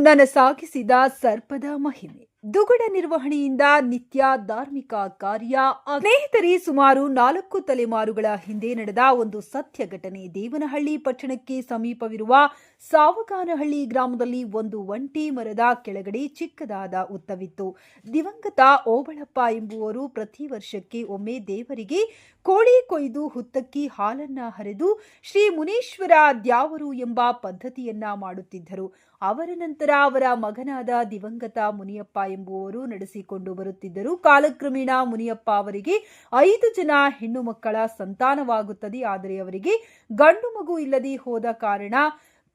ನನಸಾಗಿಸಿದ ಸರ್ಪದ ಮಹಿಮೆ. ದುಗುಡ ನಿರ್ವಹಣೆಯಿಂದ ನಿತ್ಯ ಧಾರ್ಮಿಕ ಕಾರ್ಯ ಸ್ನೇಹಿತರೆ, ಸುಮಾರು ನಾಲ್ಕು ತಲೆಮಾರುಗಳ ಹಿಂದೆ ನಡೆದ ಒಂದು ಸತ್ಯ ಘಟನೆ ದೇವನಹಳ್ಳಿ ಪಟ್ಟಣಕ್ಕೆ ಸಮೀಪವಿರುವ ಸಾವಗಾನಹಳ್ಳಿ ಗ್ರಾಮದಲ್ಲಿ ಒಂದು ಒಂಟಿ ಮರದ ಕೆಳಗಡೆ ಚಿಕ್ಕದಾದ ಉತ್ತವಿತ್ತು. ದಿವಂಗತ ಓಬಳಪ್ಪ ಎಂಬುವರು ಪ್ರತಿ ವರ್ಷಕ್ಕೆ ಒಮ್ಮೆ ದೇವರಿಗೆ ಕೋಳಿ ಕೊಯ್ದು ಹುತ್ತಕ್ಕಿ ಹಾಲನ್ನ ಹರಿದು ಶ್ರೀ ಮುನೀಶ್ವರ ದ್ಯಾವರು ಎಂಬ ಪದ್ಧತಿಯನ್ನ ಮಾಡುತ್ತಿದ್ದರು. ಅವರ ನಂತರ ಅವರ ಮಗನಾದ ದಿವಂಗತ ಮುನಿಯಪ್ಪ ಎಂಬುವರು ನಡೆಸಿಕೊಂಡು ಬರುತ್ತಿದ್ದರು. ಕಾಲಕ್ರಮೇಣ ಮುನಿಯಪ್ಪ ಅವರಿಗೆ ಐದು ಜನ ಹೆಣ್ಣು ಮಕ್ಕಳ ಸಂತಾನವಾಗುತ್ತದೆ. ಆದರೆ ಅವರಿಗೆ ಗಂಡು ಮಗು ಇಲ್ಲದೆ ಹೋದ ಕಾರಣ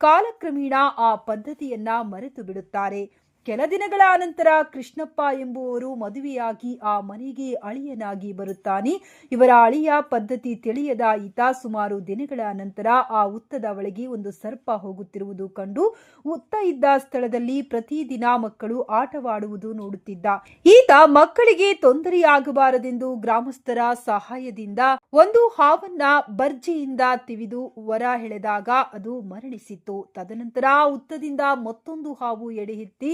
ಕಾಲಕ್ರಮೇಣ ಆ ಪದ್ಧತಿಯನ್ನ ಮರೆತು ಬಿಡುತ್ತಾರೆ. ಕೆಲ ದಿನಗಳ ಅನಂತರ ಕೃಷ್ಣಪ್ಪ ಎಂಬುವರು ಮದುವೆಯಾಗಿ ಆ ಮನೆಗೆ ಅಳಿಯನಾಗಿ ಬರುತ್ತಾನೆ. ಇವರ ಅಳಿಯ ಪದ್ಧತಿ ತಿಳಿಯದ ಈತ ಸುಮಾರು ದಿನಗಳ ನಂತರ ಆ ಉತ್ತದ ಒಳಗೆ ಒಂದು ಸರ್ಪ ಹೋಗುತ್ತಿರುವುದು ಕಂಡು ಉತ್ತ ಇದ್ದ ಸ್ಥಳದಲ್ಲಿ ಪ್ರತಿದಿನ ಮಕ್ಕಳು ಆಟವಾಡುವುದು ನೋಡುತ್ತಿದ್ದ. ಈತ ಮಕ್ಕಳಿಗೆ ತೊಂದರೆಯಾಗಬಾರದೆಂದು ಗ್ರಾಮಸ್ಥರ ಸಹಾಯದಿಂದ ಒಂದು ಹಾವನ್ನ ಬರ್ಜಿಯಿಂದ ತಿವಿದು ವರ ಎಳೆದಾಗ ಅದು ಮರಣಿಸಿತ್ತು ತದನಂತರ ಉತ್ತದಿಂದ ಮತ್ತೊಂದು ಹಾವು ಎಡೆಹಿತ್ತಿ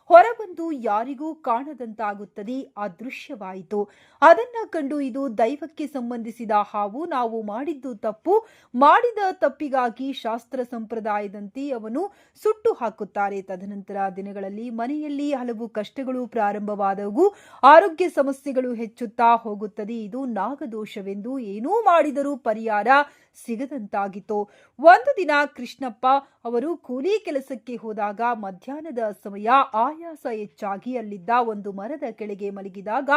ಹೊರಬಂದು ಯಾರಿಗೂ ಕಾಣದಂತಾಗುತ್ತದೆ ಅದೃಶ್ಯವಾಯಿತು ಅದನ್ನ ಕಂಡು ಇದು ದೈವಕ್ಕೆ ಸಂಬಂಧಿಸಿದ ಹಾವು, ನಾವು ಮಾಡಿದ್ದು ತಪ್ಪು, ಮಾಡಿದ ತಪ್ಪಿಗಾಗಿ ಶಾಸ್ತ್ರ ಸಂಪ್ರದಾಯದಂತೆ ಅವನು ಸುಟ್ಟು ಹಾಕುತ್ತಾರೆ. ತದನಂತರ ದಿನಗಳಲ್ಲಿ ಮನೆಯಲ್ಲಿ ಹಲವು ಕಷ್ಟಗಳು ಪ್ರಾರಂಭವಾದವು, ಆರೋಗ್ಯ ಸಮಸ್ಯೆಗಳು ಹೆಚ್ಚುತ್ತಾ ಹೋಗುತ್ತದೆ. ಇದು ನಾಗದೋಷವೆಂದು ಏನೂ ಮಾಡಿದರೂ ಪರಿಹಾರ ಸಿಗದಂತಾಗಿತ್ತು. ಒಂದು ದಿನ ಕೃಷ್ಣಪ್ಪ ಅವರು ಕೂಲಿ ಕೆಲಸಕ್ಕೆ ಹೋದಾಗ ಮಧ್ಯಾಹ್ನದ ಸಮಯ ಆಯಾಸ ಹೆಚ್ಚಾಗಿ ಅಲ್ಲಿದ್ದ ಒಂದು ಮರದ ಕೆಳಗೆ ಮಲಗಿದಾಗ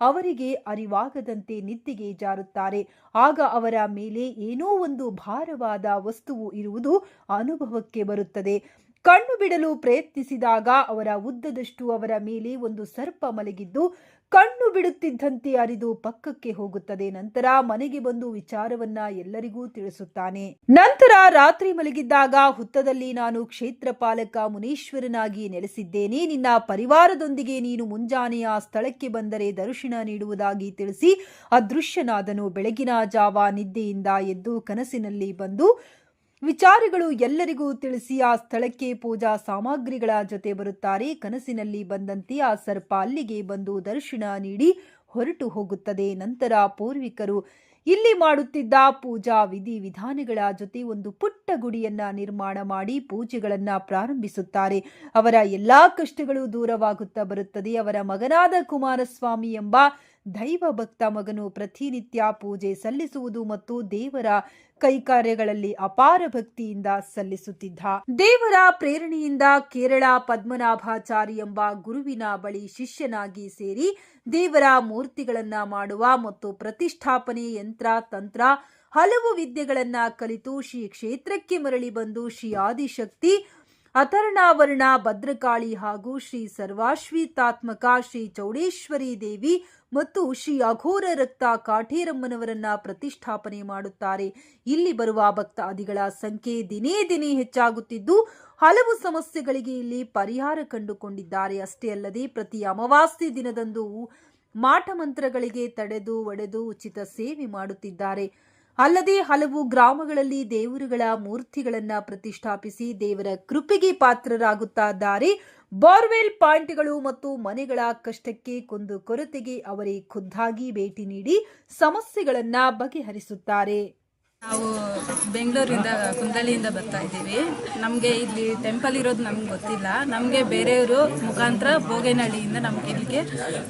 ಅವರಿಗೆ ಅರಿವಾಗದಂತೆ ನಿದ್ದೆಗೆ ಜಾರುತ್ತಾರೆ. ಆಗ ಅವರ ಮೇಲೆ ಏನೋ ಒಂದು ಭಾರವಾದ ವಸ್ತುವು ಇರುವುದು ಅನುಭವಕ್ಕೆ ಬರುತ್ತದೆ. ಕಣ್ಣು ಬಿಡಲು ಪ್ರಯತ್ನಿಸಿದಾಗ ಅವರ ಉದ್ದದಷ್ಟು ಅವರ ಮೇಲೆ ಒಂದು ಸರ್ಪ ಮಲಗಿದ್ದು ಕಣ್ಣು ಬಿಡುತ್ತಿದ್ದಂತೆ ಅರಿದು ಪಕ್ಕಕ್ಕೆ ಹೋಗುತ್ತದೆ. ನಂತರ ಮನೆಗೆ ಬಂದು ವಿಚಾರವನ್ನ ಎಲ್ಲರಿಗೂ ತಿಳಿಸುತ್ತಾನೆ. ನಂತರ ರಾತ್ರಿ ಮಲಗಿದ್ದಾಗ ಹುತ್ತದಲ್ಲಿ ನಾನು ಕ್ಷೇತ್ರ ಪಾಲಕ ಮುನೀಶ್ವರನಾಗಿ ನೆಲೆಸಿದ್ದೇನೆ. ನಿನ್ನ ಪರಿವಾರದೊಂದಿಗೆ ನೀನು ಮುಂಜಾನೆಯ ಸ್ಥಳಕ್ಕೆ ಬಂದರೆ ದರ್ಶನ ನೀಡುವುದಾಗಿ ತಿಳಿಸಿ, ಅದೃಶ್ಯನಾದನು. ಬೆಳಗಿನ ಜಾವ ನಿದ್ದೆಯಿಂದ ಎದ್ದು ಕನಸಿನಲ್ಲಿ ಬಂದು ವಿಚಾರಗಳು ಎಲ್ಲರಿಗೂ ತಿಳಿಸಿ ಆ ಸ್ಥಳಕ್ಕೆ ಪೂಜಾ ಸಾಮಗ್ರಿಗಳ ಜೊತೆ ಬರುತ್ತಾರೆ. ಕನಸಿನಲ್ಲಿ ಬಂದಂತೆ ಆ ಸರ್ಪ ಅಲ್ಲಿಗೆ ಬಂದು ದರ್ಶನ ನೀಡಿ ಹೊರಟು ಹೋಗುತ್ತದೆ. ನಂತರ ಪೂರ್ವಿಕರು ಇಲ್ಲಿ ಮಾಡುತ್ತಿದ್ದ ಪೂಜಾ ವಿಧಿ ವಿಧಾನಗಳ ಜೊತೆ ಒಂದು ಪುಟ್ಟ ಗುಡಿಯನ್ನ ನಿರ್ಮಾಣ ಮಾಡಿ ಪೂಜೆಗಳನ್ನ ಪ್ರಾರಂಭಿಸುತ್ತಾರೆ. ಅವರ ಎಲ್ಲಾ ಕಷ್ಟಗಳು ದೂರವಾಗುತ್ತಾ ಬರುತ್ತದೆ. ಅವರ ಮಗನಾದ ಕುಮಾರಸ್ವಾಮಿ ಎಂಬ ದೈವ ಭಕ್ತ ಮಗನು ಪ್ರತಿನಿತ್ಯ ಪೂಜೆ ಸಲ್ಲಿಸುವುದು ಮತ್ತು ದೇವರ ಕೈಕಾರ್ಯಗಳಲ್ಲಿ ಅಪಾರ ಭಕ್ತಿಯಿಂದ ಸಲ್ಲಿಸುತ್ತಿದ್ದ. ದೇವರ ಪ್ರೇರಣೆಯಿಂದ ಕೇರಳ ಪದ್ಮನಾಭಾಚಾರಿ ಎಂಬ ಗುರುವಿನ ಬಳಿ ಶಿಷ್ಯನಾಗಿ ಸೇರಿ ದೇವರ ಮೂರ್ತಿಗಳನ್ನ ಮಾಡುವ ಮತ್ತು ಪ್ರತಿಷ್ಠಾಪನೆ ಯಂತ್ರ, ತಂತ್ರ, ಹಲವು ವಿದ್ಯೆಗಳನ್ನ ಕಲಿತು ಶ್ರೀ ಕ್ಷೇತ್ರಕ್ಕೆ ಮರಳಿ ಬಂದು ಶ್ರೀ ಆದಿಶಕ್ತಿ ಅಥರ್ಣಾವರ್ಣ, ಭದ್ರಕಾಳಿ ಹಾಗೂ ಶ್ರೀ ಸರ್ವಾಶ್ವಿತಾತ್ಮಕ ಶ್ರೀ ಚೌಡೇಶ್ವರಿ ದೇವಿ ಮತ್ತು ಶ್ರೀ ಅಘೋರ ರಕ್ತ ಕಾಠೇರಮ್ಮನವರನ್ನ ಪ್ರತಿಷ್ಠಾಪನೆ ಮಾಡುತ್ತಾರೆ. ಇಲ್ಲಿ ಬರುವ ಭಕ್ತಾದಿಗಳ ಸಂಖ್ಯೆ ದಿನೇ ದಿನೇ ಹೆಚ್ಚಾಗುತ್ತಿದ್ದು, ಹಲವು ಸಮಸ್ಯೆಗಳಿಗೆ ಇಲ್ಲಿ ಪರಿಹಾರ ಕಂಡುಕೊಂಡಿದ್ದಾರೆ. ಅಷ್ಟೇ ಅಲ್ಲದೆ, ಪ್ರತಿ ಅಮಾವಾಸ್ಯೆ ದಿನದಂದು ಮಾಠ ಮಂತ್ರಗಳಿಗೆ ತಡೆದು ಒಡೆದು ಉಚಿತ ಸೇವೆ ಮಾಡುತ್ತಿದ್ದಾರೆ. ಅಲ್ಲದೆ ಹಲವು ಗ್ರಾಮಗಳಲ್ಲಿ ದೇವರುಗಳ ಮೂರ್ತಿಗಳನ್ನು ಪ್ರತಿಷ್ಠಾಪಿಸಿ ದೇವರ ಕೃಪೆಗೆ ಪಾತ್ರರಾಗುತ್ತಾ ದಾರಿ, ಬೋರ್ವೆಲ್ ಪಾಯಿಂಟ್ಗಳು ಮತ್ತು ಮನೆಗಳ ಕಷ್ಟಕ್ಕೆ ಕುಂದು ಕೊರತೆಗೆ ಅವರೇ ಖುದ್ದಾಗಿ ಭೇಟಿ ನೀಡಿ ಸಮಸ್ಯೆಗಳನ್ನು ಬಗೆಹರಿಸುತ್ತಾರೆ. ನಾವು ಬೆಂಗಳೂರಿಂದ ಕುಂದಳಿಯಿಂದ ಬರ್ತಾ ಇದ್ದೀವಿ. ನಮಗೆ ಇಲ್ಲಿ ಟೆಂಪಲ್ ಇರೋದು ನಮ್ಗೆ ಗೊತ್ತಿಲ್ಲ. ನಮಗೆ ಬೇರೆಯವರು ಮುಖಾಂತರ ಬೋಗೇನಹಳ್ಳಿಯಿಂದ ನಮ್ಗೆ ಇಲ್ಲಿಗೆ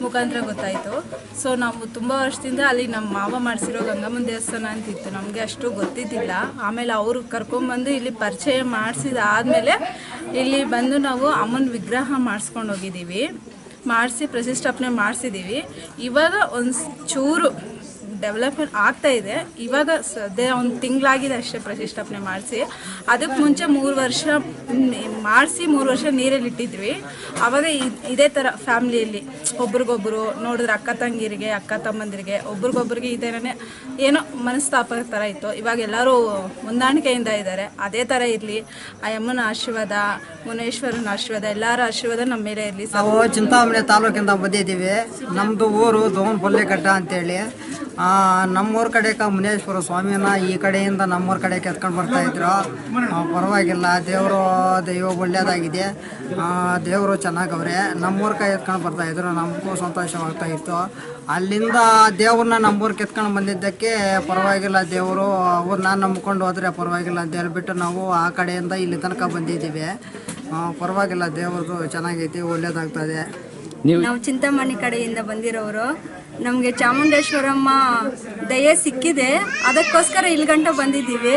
ಮುಖಾಂತರ ಗೊತ್ತಾಯಿತು. ಸೊ ನಾವು ತುಂಬ ವರ್ಷದಿಂದ ಅಲ್ಲಿ ನಮ್ಮ ಮಾವ ಮಾಡಿಸಿರೋ ಗಂಗಮ್ಮನ ದೇವಸ್ಥಾನ ಅಂತಿತ್ತು. ನಮಗೆ ಅಷ್ಟು ಗೊತ್ತಿದ್ದಿಲ್ಲ. ಆಮೇಲೆ ಅವರು ಕರ್ಕೊಂಬಂದು ಇಲ್ಲಿ ಪರಿಚಯ ಮಾಡಿಸಿದ ಆದಮೇಲೆ ಇಲ್ಲಿ ಬಂದು ನಾವು ಅಮ್ಮನ ವಿಗ್ರಹ ಮಾಡಿಸ್ಕೊಂಡು ಹೋಗಿದ್ದೀವಿ. ಮಾಡಿಸಿ ಪ್ರತಿಷ್ಠಾಪನೆ ಮಾಡಿಸಿದ್ದೀವಿ. ಇವಾಗ ಒಂದು ಚೂರು ಡೆವಲಪ್ಮೆಂಟ್ ಆಗ್ತಾ ಇದೆ. ಇವಾಗ ಸದ್ಯ ಒಂದು ತಿಂಗಳಾಗಿದೆ ಅಷ್ಟೇ ಪ್ರತಿಷ್ಠಾಪನೆ ಮಾಡಿಸಿ. ಅದಕ್ಕೆ ಮುಂಚೆ ಮೂರು ವರ್ಷ ಮಾಡಿಸಿ ಮೂರು ವರ್ಷ ನೀರಲ್ಲಿ ಇಟ್ಟಿದ್ವಿ. ಆವಾಗ ಇದೇ ಥರ ಫ್ಯಾಮಿಲಿಯಲ್ಲಿ ಒಬ್ರಿಗೊಬ್ರು ನೋಡಿದ್ರೆ ಅಕ್ಕ ತಂಗಿರಿಗೆ, ಅಕ್ಕ ತಮ್ಮಂದಿರಿಗೆ, ಒಬ್ರಿಗೊಬ್ರಿಗೆ ಈ ಥರನೇ ಏನೋ ಮನಸ್ತಾಪ ಥರ ಇತ್ತು. ಇವಾಗ ಎಲ್ಲರೂ ಹೊಂದಾಣಿಕೆಯಿಂದ ಇದ್ದಾರೆ. ಅದೇ ಥರ ಇರಲಿ. ಆ ಯಮ್ಮನ ಆಶೀರ್ವಾದ, ಮುನೇಶ್ವರನ ಆಶೀರ್ವಾದ, ಎಲ್ಲರ ಆಶೀರ್ವಾದ ನಮ್ಮ ಮೇಲೆ ಇರಲಿ ನಾವು ಚಿಂತಾಮಣಿ ತಾಲೂಕಿಂದ ಬಂದಿದ್ದೀವಿ. ನಮ್ಮದು ಊರು ದೋನ್ ಪೊಲ್ಲೆಘಟ್ಟ ಅಂತೇಳಿ. ನಮ್ಮೂರ ಕಡೆಗೆ ಮುನೇಶ್ವರ ಸ್ವಾಮಿನ ಈ ಕಡೆಯಿಂದ ನಮ್ಮೂರ ಕಡೆ ಕೆತ್ಕೊಂಡು ಬರ್ತಾ ಇದ್ರು. ಪರವಾಗಿಲ್ಲ, ದೇವರು, ದೈವ ಒಳ್ಳೆಯದಾಗಿದೆ ದೇವರು ಚೆನ್ನಾಗವ್ರೆ. ನಮ್ಮೂರ ಕೈ ಎತ್ಕೊಂಡು ಬರ್ತಾ ಇದ್ರು. ನಮಗೂ ಸಂತೋಷವಾಗ್ತಾ ಇತ್ತು. ಅಲ್ಲಿಂದ ದೇವ್ರನ್ನ ನಮ್ಮೂರ್ ಕೆತ್ಕೊಂಡು ಬಂದಿದ್ದಕ್ಕೆ ಪರವಾಗಿಲ್ಲ, ದೇವರು ಅವ್ರನ್ನ ನಂಬ್ಕೊಂಡು ಹೋದ್ರೆ ಪರವಾಗಿಲ್ಲ ಅಂತ ಹೇಳ್ಬಿಟ್ಟು ನಾವು ಆ ಕಡೆಯಿಂದ ಇಲ್ಲಿ ತನಕ ಬಂದಿದ್ದೀವಿ. ಪರವಾಗಿಲ್ಲ, ದೇವ್ರದ್ದು ಚೆನ್ನಾಗೈತಿ ಒಳ್ಳೇದಾಗ್ತದೆ ನಾವು ಚಿಂತಾಮಣಿ ಕಡೆಯಿಂದ ಬಂದಿರೋರು. ನಮಗೆ ಚಾಮುಂಡೇಶ್ವರಮ್ಮ ದಯೆ ಸಿಕ್ಕಿದೆ. ಅದಕ್ಕೋಸ್ಕರ ಇಲ್ಲಿ ಗಂಟ ಬಂದಿದ್ದೀವಿ.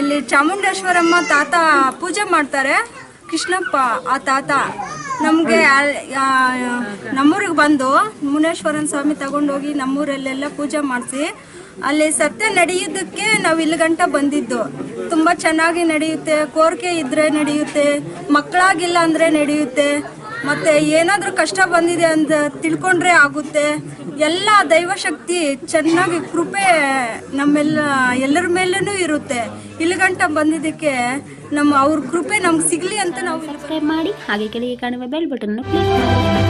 ಇಲ್ಲಿ ಚಾಮುಂಡೇಶ್ವರಮ್ಮ ತಾತ ಪೂಜೆ ಮಾಡ್ತಾರೆ. ಕೃಷ್ಣಪ್ಪ, ಆ ತಾತ ನಮಗೆ ನಮ್ಮೂರಿಗೆ ಬಂದು ಮುನೇಶ್ವರನ ಸ್ವಾಮಿ ತಗೊಂಡೋಗಿ ನಮ್ಮೂರಲ್ಲೆಲ್ಲ ಪೂಜೆ ಮಾಡಿಸಿ, ಅಲ್ಲಿ ಸತ್ಯ ನಡೆಯೋದಕ್ಕೆ ನಾವು ಇಲ್ಲಿ ಗಂಟ ಬಂದಿದ್ದು. ತುಂಬ ಚೆನ್ನಾಗಿ ನಡೆಯುತ್ತೆ, ಕೋರಿಕೆ ಇದ್ರೆ ನಡೆಯುತ್ತೆ, ಮಕ್ಕಳಾಗಿಲ್ಲ ಅಂದರೆ ನಡೆಯುತ್ತೆ. ಮತ್ತೆ ಏನಾದರೂ ಕಷ್ಟ ಬಂದಿದೆ ಅಂತ ತಿಳ್ಕೊಂಡ್ರೆ ಆಗುತ್ತೆ. ಎಲ್ಲ ದೈವಶಕ್ತಿ ಚೆನ್ನಾಗಿ ಕೃಪೆ ನಮ್ಮೆಲ್ಲ, ಎಲ್ಲರ ಮೇಲೂ ಇರುತ್ತೆ. ಇಲ್ಲಿಗಂಟ ಬಂದಿದ್ದಕ್ಕೆ ನಮ್ಮ, ಅವ್ರ ಕೃಪೆ ನಮ್ಗೆ ಸಿಗಲಿ ಅಂತ ನಾವು ಸಬ್ಸ್ಕ್ರೈಬ್ ಮಾಡಿ, ಹಾಗೆ ಕೆಳಗೆ ಕಾಣುವ ಬೆಲ್ ಬಟನ್ ಕ್ಲಿಕ್ ಮಾಡಿ.